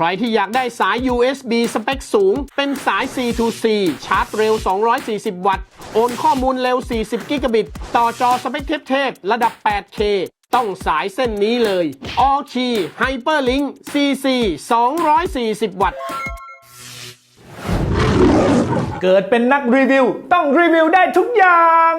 ใครที่อยากได้สาย USB สเปคสูง เป็นสาย C to C ชาร์จเร็ว 240 วัตต์ โอนข้อมูลเร็ว 40 กิกะบิต ต่อจอสเปคเทพๆระดับ 8K ต้องสายเส้นนี้เลย All Key Hyperlink CC 240 วัตต์ เกิดเป็นนักรีวิว ต้องรีวิวได้ทุกอย่าง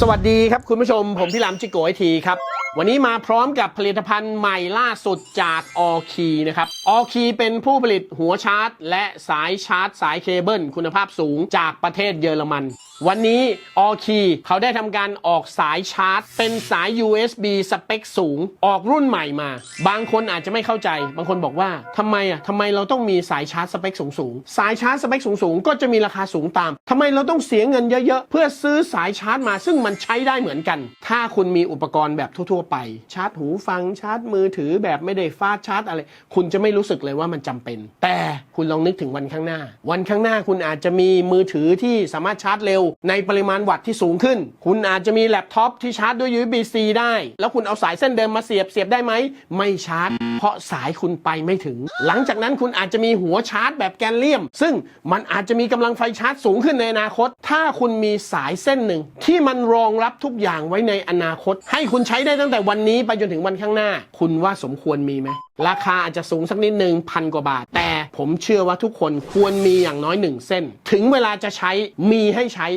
สวัสดีครับคุณผู้ชมผมพี่หลามจิโกไอทีครับ วันนี้มาพร้อมกับผลิตภัณฑ์ใหม่ล่าสุดจากออคีนะครับออคีเป็นผู้ผลิตหัวชาร์จ และสายชาร์จ สายเคเบิลคุณภาพสูงจากประเทศเยอรมัน วันนี้ออคีเขาได้ทำการออกสายชาร์จ เป็นสาย USB สเปคสูง ออกรุ่นใหม่มา บางคนอาจจะไม่เข้าใจ บางคนบอกว่าทำไมอะทำไมเราต้องมีสายชาร์จสเปคสูงๆสายชาร์จสเปคสูงๆก็จะมีราคาสูงตามทำไมเราต้องเสียเงินเยอะๆเพื่อซื้อสายชาร์จมาซึ่งมันใช้ได้เหมือนกัน ถ้าคุณมีอุปกรณ์แบบทั่วๆไป ชาร์จหูฟังชาร์จมือถือแบบไม่ได้ฟาดชาร์จอะไร คุณจะไม่รู้สึกเลยว่ามันจำเป็น แต่คุณลองนึกถึงวันข้างหน้า วันข้างหน้าคุณอาจจะมีมือถือที่สามารถชาร์จเร็ว ในปริมาณวัตต์ที่สูงขึ้น คุณอาจจะมีแล็ปท็อปที่ชาร์จด้วย USB-C ได้ แล้วคุณเอาสายเส้นเดิมมาเสียบเสียบได้ไหมไม่ชาร์จ เพราะสายคุณไปไม่ถึง หลังจากนั้นคุณอาจจะมีหัวชาร์จแบบแกนเลียม ซึ่งมันอาจจะมีกำลังไฟชาร์จสูงขึ้นในอนาคต ถ้าคุณมีสายเส้นหนึ่งที่มันรองรับทุกอย่างไว้ในอนาคต ให้คุณใช้ได้ตั้งแต่วันนี้ไปจนถึงวันข้างหน้า คุณว่าสมควรมีไหม ราคาอาจจะสูงสักนิดหนึ่งพันกว่าบาท แต่ผมเชื่อว่าทุกคนควรมีอย่างน้อยหนึ่งเส้น ถึงเวลาจะใช้มีให้ใช้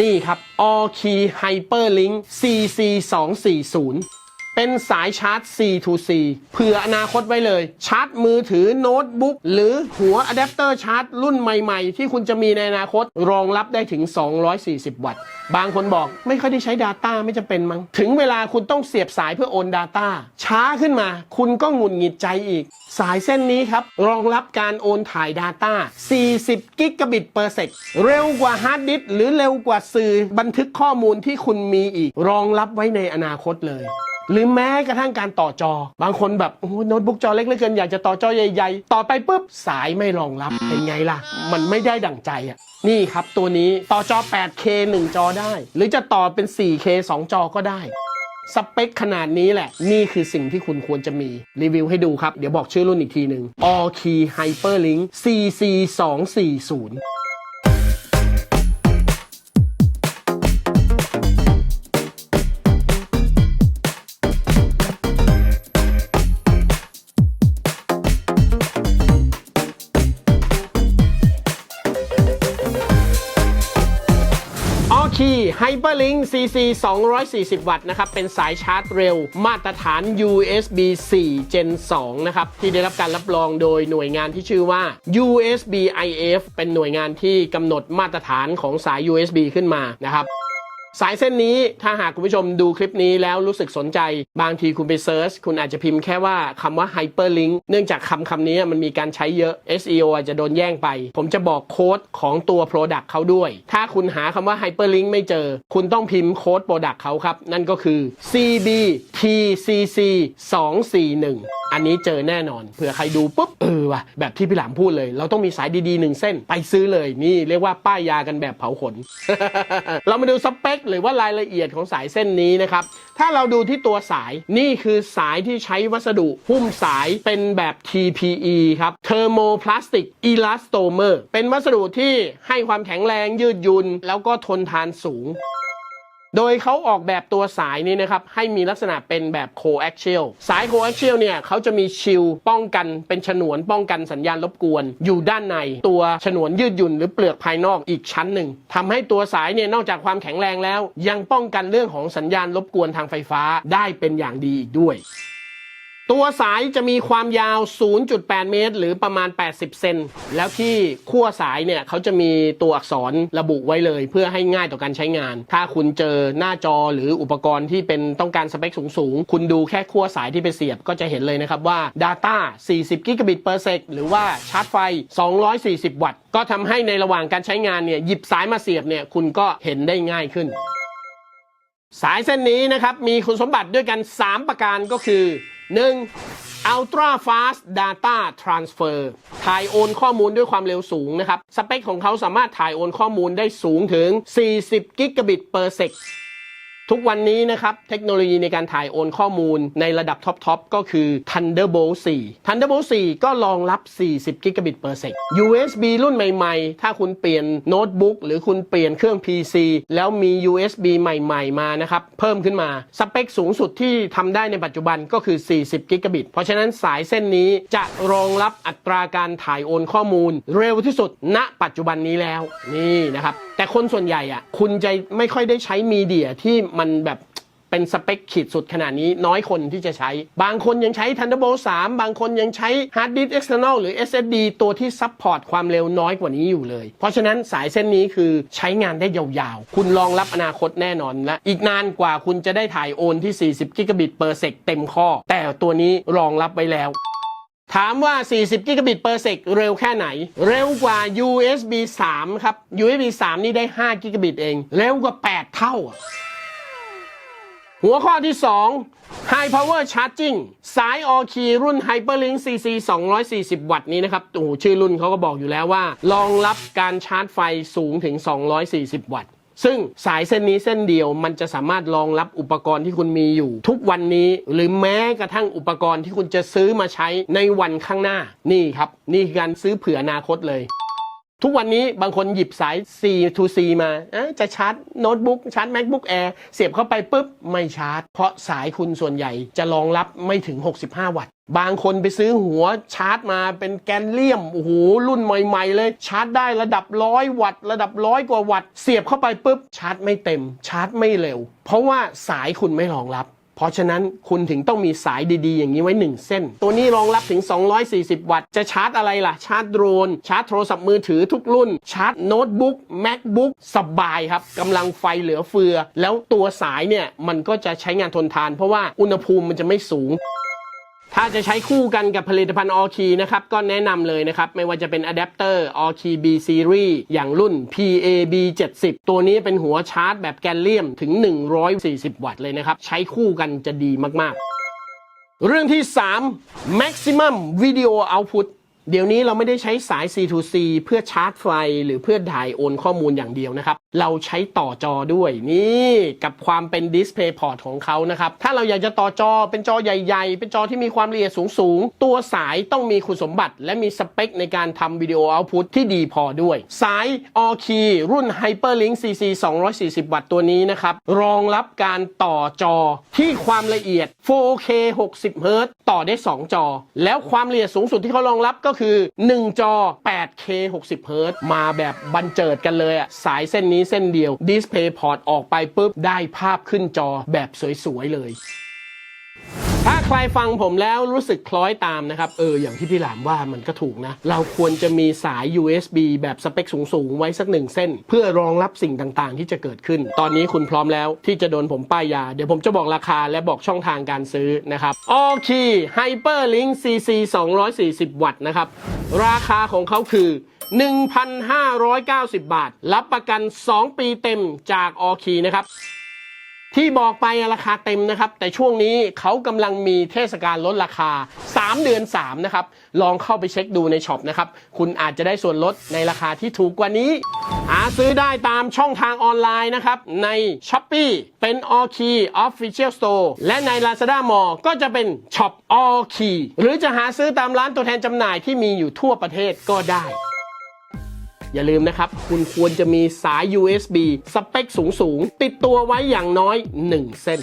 นี่ครับ All Key Hyperlink CC 240 เป็นสายชาร์จ C to C เผื่ออนาคตไว้เลย ชาร์จมือถือโน้ตบุ๊กหรือหัวอะแดปเตอร์ชาร์จรุ่นใหม่ๆ ที่คุณจะมีในอนาคตรองรับได้ถึง 240 วัตต์ บางคนบอกไม่ค่อยได้ใช้ Data ไม่จะเป็นมั้งถึงเวลาคุณต้องเสียบสายเพื่อโอน Data ช้าขึ้นมา คุณก็หงุดหงิดใจอีก สายเส้นนี้ครับรองรับการโอนถ่าย Data 40 กิกะบิตเปอร์เซกเร็วกว่าฮาร์ดดิสก์หรือเร็วกว่าสื่อบันทึกข้อมูลที่คุณมีอีก รองรับไว้ในอนาคตเลย หรือแม้กระทั่งการต่อจอ บางคนแบบโอ้โน้ตบุ๊กจอเล็กเหลือเกินอยากจะต่อจอใหญ่ ๆ ต่อไปปุ๊บสายไม่รองรับเป็นไงล่ะ มันไม่ได้ดั่งใจอะนี่ครับตัวนี้ต่อจอ 8K 1 จอได้ หรือจะต่อเป็น 4K 2 จอก็ได้สเปคขนาดนี้แหละ นี่คือสิ่งที่คุณควรจะมี รีวิวให้ดูครับ เดี๋ยวบอกชื่อรุ่นอีกทีหนึ่ง All Key Hyperlink CC 2 4 0 ที่ Hyperlink CC 240 วัตต์นะครับ เป็นสายชาร์จเร็ว มาตรฐาน USB 4 Gen 2 นะครับ ที่ได้รับการรับรองโดยหน่วยงานที่ชื่อว่า USB IF เป็นหน่วยงานที่กำหนดมาตรฐานของสาย USB ขึ้นมานะครับ สายเส้นนี้ถ้าหากคุณผู้ชมดูคลิปนี้แล้วรู้สึกสนใจ บางทีคุณไปเซิร์ชคุณอาจจะพิมพ์แค่ว่าคำว่า hyperlink เนื่องจากคำคำนี้มันมีการใช้เยอะ SEO อาจจะโดนแย่งไป ผมจะบอกโค้ดของตัว Product เขาด้วย ถ้าคุณหาคำว่า hyperlink ไม่เจอ คุณต้องพิมพ์โค้ด Product เขาครับ นั่นก็คือ CBTCC 241 อันนี้เจอแน่นอนเผื่อใครดูปุ๊บเออว่ะแบบที่พี่หลามพูดเลย เราต้องมีสายดีๆหนึ่งเส้นไปซื้อเลยนี่เรียกว่าป้ายยากันแบบเผาขน เรามาดูสเปคหรือว่ารายละเอียดของสายเส้นนี้นะครับถ้าเราดูที่ตัวสายนี่คือสายที่ใช้วัสดุหุ้มสายเป็นแบบ TPE ครับ Thermoplastic Elastomer เป็นวัสดุที่ให้ความแข็งแรงยืดยุน แล้วก็ทนทานสูง โดยเขาออกแบบตัวสายนี้นะครับ ให้มีลักษณะเป็นแบบ coaxial สาย coaxial เนี่ยเขาจะมีชิลป้องกันเป็นฉนวนป้องกันสัญญาณรบกวน อยู่ด้านในตัวฉนวนยืดหยุ่นหรือเปลือกภายนอกอีกชั้นหนึ่งทำให้ตัวสายเนี่ยนอกจากความแข็งแรงแล้ว ยังป้องกันเรื่องของสัญญาณรบกวนทางไฟฟ้าได้เป็นอย่างดีอีกด้วย ตัวสายจะมีความยาว 0.8 เมตร หรือประมาณ 80 เซน แล้วที่ขั้วสายเนี่ยเขาจะมีตัวอักษรระบุไว้เลย เพื่อให้ง่ายต่อการใช้งาน ถ้าคุณเจอหน้าจอหรืออุปกรณ์ที่เป็นต้องการสเปคสูง ๆ คุณดูแค่ขั้วสายที่ไปเสียบก็จะเห็นเลยนะครับว่า Data 40กิกะบิต per sec หรือว่าชาร์จไฟ 240 วัตต์ ก็ทำให้ในระหว่างการใช้งานเนี่ยหยิบสายมาเสียบเนี่ยคุณก็เห็นได้ง่ายขึ้น สายเส้นนี้นะครับมีคุณสมบัติด้วยกัน 3 ประการก็คือ 1. Ultra Fast Data Transfer ถ่ายโอนข้อมูลด้วยความเร็วสูงนะครับ สเปคของเขาสามารถถ่ายโอนข้อมูลได้สูงถึง 40 กิกะบิตเปอร์เซก ทุกวันนี้นะครับเทคโนโลยีในการถ่ายโอนข้อมูลในระดับท็อปๆก็คือ Thunderbolt 4 Thunderbolt 4 ก็รองรับ 40 Gigabit per sec USB รุ่นใหม่ๆ ถ้าคุณเปลี่ยนโน้ตบุ๊กหรือคุณเปลี่ยนเครื่อง PC แล้วมี USB ใหม่ๆ มานะครับ เพิ่มขึ้นมา สเปคสูงสุดที่ทำได้ในปัจจุบันก็คือ 40 Gigabit เพราะฉะนั้นสายเส้นนี้จะรองรับอัตราการถ่ายโอนข้อมูล เร็วที่สุดณ ปัจจุบันนี้แล้วนี่นะครับแต่คนส่วนใหญ่อะคุณจะไม่ค่อยได้ใช้มีเดียที่มันแบบเป็นสเปคขีดสุดขนาดนี้น้อยคนที่จะใช้ บางคนยังใช้ Thunderbolt 3 บางคนยังใช้ Hard Disk External หรือ SSD ตัวที่ซัพพอร์ตความเร็วน้อยกว่านี้อยู่เลย เพราะฉะนั้นสายเส้นนี้คือใช้งานได้ยาวๆ คุณรองรับอนาคตแน่นอนและ อีกนานกว่าคุณจะได้ถ่ายโอนที่ 40 Gigabit per sec เต็มข้อ แต่ตัวนี้รองรับไว้แล้วถามว่า 40กิกะบิต per sec เร็วแค่ไหน เร็วกว่า USB 3 ครับ USB 3 นี่ได้5กิกะบิตเอง เร็วกว่า 8 เท่า หัวข้อที่ 2 High Power Charging สาย All Key รุ่น Hyperlink CC 240 วัตต์นี้นะครับโอ้โหชื่อรุ่นเขาก็บอกอยู่แล้วว่า รองรับการชาร์จไฟสูงถึง 240 วัตต์ ซึ่งสายเส้นนี้เส้นเดียวมันจะสามารถรองรับอุปกรณ์ที่คุณมีอยู่ ทุกวันนี้หรือแม้กระทั่งอุปกรณ์ที่คุณจะซื้อมาใช้ในวันข้างหน้า นี่ครับ นี่คือการซื้อเผื่ออนาคตเลย ทุกวันนี้บางคนหยิบสาย C to C มาจะชาร์จโน้ตบุ๊กชาร์จ MacBook Air เสียบเข้าไปปุ๊บ ไม่ชาร์จ เพราะสายคุณส่วนใหญ่จะรองรับไม่ถึง 65 วัตต์ บางคนไปซื้อหัวชาร์จมาเป็นแกนเลียม โอ้โห รุ่นใหม่ๆ เลยชาร์จได้ระดับร้อยวัตต์ระดับร้อยกว่าวัตต์เสียบเข้าไปปุ๊บชาร์จไม่เต็มชาร์จไม่เร็ว เพราะว่าสายคุณไม่รองรับ เพราะฉะนั้นคุณถึงต้องมีสายดีๆ อย่างนี้ไว้ 1 เส้น ตัวนี้รองรับถึง 240 วัตต์ จะชาร์จอะไรล่ะ ชาร์จโดรน ชาร์จโทรศัพท์มือถือทุกรุ่น ชาร์จโน้ตบุ๊ก MacBook สบายครับกำลังไฟเหลือเฟือ แล้วตัวสายเนี่ย มันก็จะใช้งานทนทาน เพราะว่าอุณหภูมิมันจะไม่สูง ถ้าจะใช้คู่กันกับผลิตภัณฑ์ออคีนะครับ ก็แนะนำเลยนะครับ ไม่ว่าจะเป็นอะแดปเตอร์ออคี B Series อย่างรุ่น PAB 70 ตัวนี้เป็นหัวชาร์จแบบแกนเลียมถึง 140 วัตต์เลยนะครับ ใช้คู่กันจะดีมากๆ เรื่องที่ 3 maximum video output เดี๋ยวนี้เราไม่ได้ใช้สาย C2C เพื่อชาร์จไฟ หรือเพื่อถ่ายโอนข้อมูลอย่างเดียวนะครับ เราใช้ต่อจอด้วยนี่กับความเป็น Display Port ของเขานะครับ ถ้าเราอยากจะต่อจอเป็นจอใหญ่ๆ เป็นจอที่มีความละเอียดสูงๆ ตัวสายต้องมีคุณสมบัติ และมีสเปคในการทำวิดีโอเอาพุตที่ดีพอด้วย สาย All Key รุ่น Hyperlink CC 240 วัตต์ตัวนี้นะครับ รองรับการต่อจอที่ความละเอียด 4K 60เฮิร์ต่อได้ 2 จอ แล้วความละเอียดสูงสุดที่เขารองรับก็คือ 1 จอ 8K 60เฮิรตมาแบบบันเจิดกันเลยอะสายเส้นนี้เส้นเดียว Display Port ออกไปปุ๊บ ได้ภาพขึ้นจอแบบสวย ๆ เลย ถ้าใครฟังผมแล้วรู้สึกคล้อยตามนะครับ เออ อย่างที่พี่หลามว่ามันก็ถูกนะ เราควรจะมีสาย USB แบบสเปคสูง ๆ ไว้สักหนึ่งเส้น เพื่อรองรับสิ่งต่างๆ ที่จะเกิดขึ้น ตอนนี้คุณพร้อมแล้วที่จะโดนผมป้ายยา เดี๋ยวผมจะบอกราคาและบอกช่องทางการซื้อนะครับ All Key Hyperlink CC 240 วัตต์นะครับ ราคาของเขาคือ 1,590 บาท รับประกัน 2 ปีเต็มจาก All Key นะครับ ที่บอกไปราคาเต็มนะครับ แต่ช่วงนี้เขากำลังมีเทศกาลลดราคา 3 เดือน 3 นะครับ ลองเข้าไปเช็คดูในช็อปนะครับ คุณอาจจะได้ส่วนลดในราคาที่ถูกกว่านี้ หาซื้อได้ตามช่องทางออนไลน์นะครับ ใน s h อ p e e เป็น All Key Official Store และใน Lazada Mall ก็จะเป็นช็อป All Key หรือจะหาซื้อตามร้านตัวแทนจำหน่ายที่มีอยู่ทั่วประเทศก็ได้ อย่าลืมนะครับ คุณควรจะมีสาย USB สเปคสูง ๆ ติดตัวไว้อย่างน้อย 1 เส้น